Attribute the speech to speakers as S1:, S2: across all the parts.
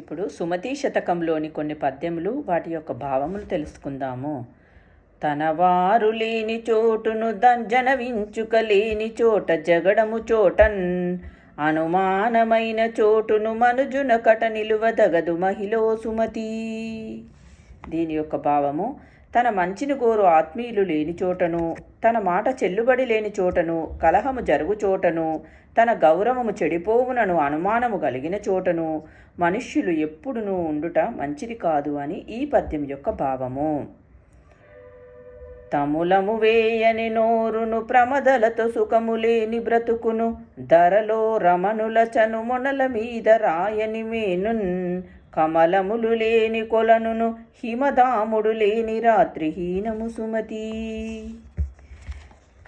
S1: ఇప్పుడు సుమతి శతకంలోని కొన్ని పద్యములు వాటి యొక్క భావములు తెలుసుకుందాము. తన వారు లేని చోటును దంజనవించుక లేని చోట జగడము చోటన్. అనుమానమైన చోటును మనుజున కట నిలువదగదు మహిళో సుమతి. దీని యొక్క భావము తన మంచిని గోరు ఆత్మీయులు లేని చోటను తన మాట చెల్లుబడి లేని చోటను కలహము జరుగు చోటను తన గౌరవము చెడిపోవునను అనుమానము కలిగిన చోటను మనుష్యులు ఎప్పుడునూ ఉండుట మంచిది కాదు అని ఈ పద్యం యొక్క భావము. తములము వేయని నోరును ప్రమదలతో సుఖము లేని బ్రతుకును ధరలో రమణుల చనుమొనల మీద రాయని మేనున్ కమలములు లేని కొలనును హిమదాముడు లేని రాత్రిహీనము సుమతి.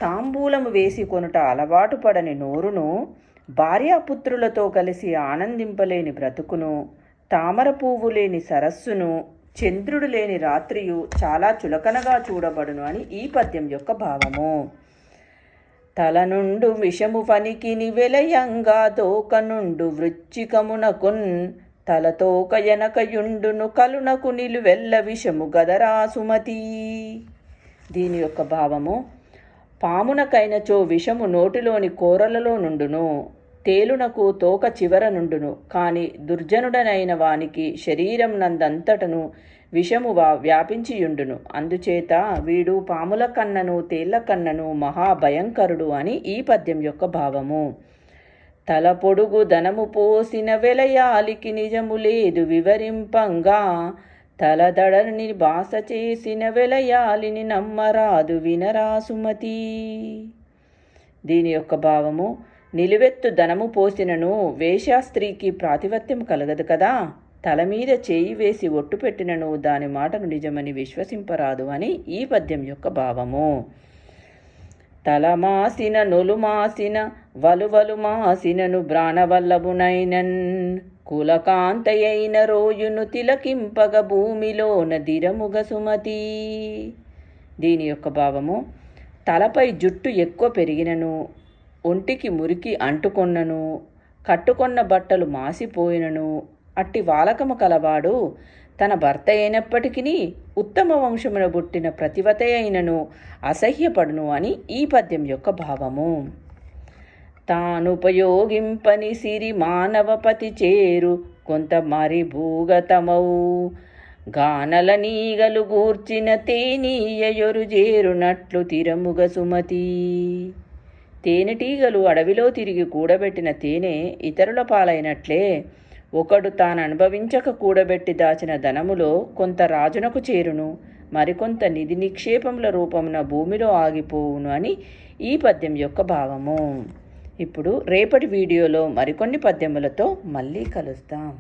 S1: తాంబూలము వేసి కొనుట అలవాటు పడని నోరును భార్యాపుత్రులతో కలిసి ఆనందింపలేని బ్రతుకును తామర పువ్వు లేని సరస్సును చంద్రుడు లేని రాత్రియు చాలా చులకనగా చూడబడును అని ఈ పద్యం యొక్క భావము. తల నుండు విషము పనికిని వెలయంగా తోక నుండు వృచ్చికమునకున్ తలతోక ఎనకయుండును కలునకు నిలువెల్ల విషము గదరా సుమతి. దీని యొక్క భావము పామునకైనచో విషము నోటిలోని కూరలలో నుండును తేలునకు తోక చివర నుండును కాని దుర్జనుడనైన వానికి శరీరం నందంతటను విషము వా వ్యాపించియుండును. అందుచేత వీడు పాముల కన్నను తేళ్ళ కన్నను మహాభయంకరుడు అని ఈ పద్యం యొక్క భావము. తల పొడుగు ధనము పోసిన వెలయాలికి నిజము లేదు వివరింపంగా. తలదడని బాస చేసిన వెలయాలిని నమ్మరాదు వినరా సుమతి. దీని యొక్క భావము నిలువెత్తు ధనము పోసినను వేశ్యాస్త్రీకి ప్రాతిపత్యం కలగదు కదా? తల మీద చేయి వేసి ఒట్టు పెట్టినను దాని మాటను నిజమని విశ్వసింపరాదు అని ఈ పద్యం యొక్క భావము. తలమాసిన నొలుమాసిన వలువలు మాసినను బ్రాణవల్లభునైనన్ కులకాంతయైన రోయును తిలకింపగ భూమిలోన దిరముగ సుమతి. దీని యొక్క భావము తలపై జుట్టు ఎక్కువ పెరిగినను ఒంటికి మురికి అంటుకొన్నను కట్టుకొన్న బట్టలు మాసిపోయినను అట్టి వాలకము కలవాడు తన భర్త అయినప్పటికీ ఉత్తమ వంశమున పుట్టిన ప్రతివత అయినను అసహ్యపడును అని ఈ పద్యం యొక్క భావము. తానుపయోగింపని సిరి మానవపతి చేరు కొంత మరి భూగతమౌ గానల నీగలు గూర్చిన తేనీయయొరు చేరునట్లు తిరముగ సుమతి. తేనెటీగలు అడవిలో తిరిగి కూడబెట్టిన తేనె ఇతరుల పాలైనట్లే ఒకడు తాను అనుభవించక కూడబెట్టి దాచిన ధనములో కొంత రాజునకు చేరును మరికొంత నిధి నిక్షేపముల రూపమున భూమిలో ఆగిపోవును అని ఈ పద్యం యొక్క భావము. ఇప్పుడు రేపటి వీడియోలో మరికొన్ని పద్యములతో మళ్ళీ కలుస్తాం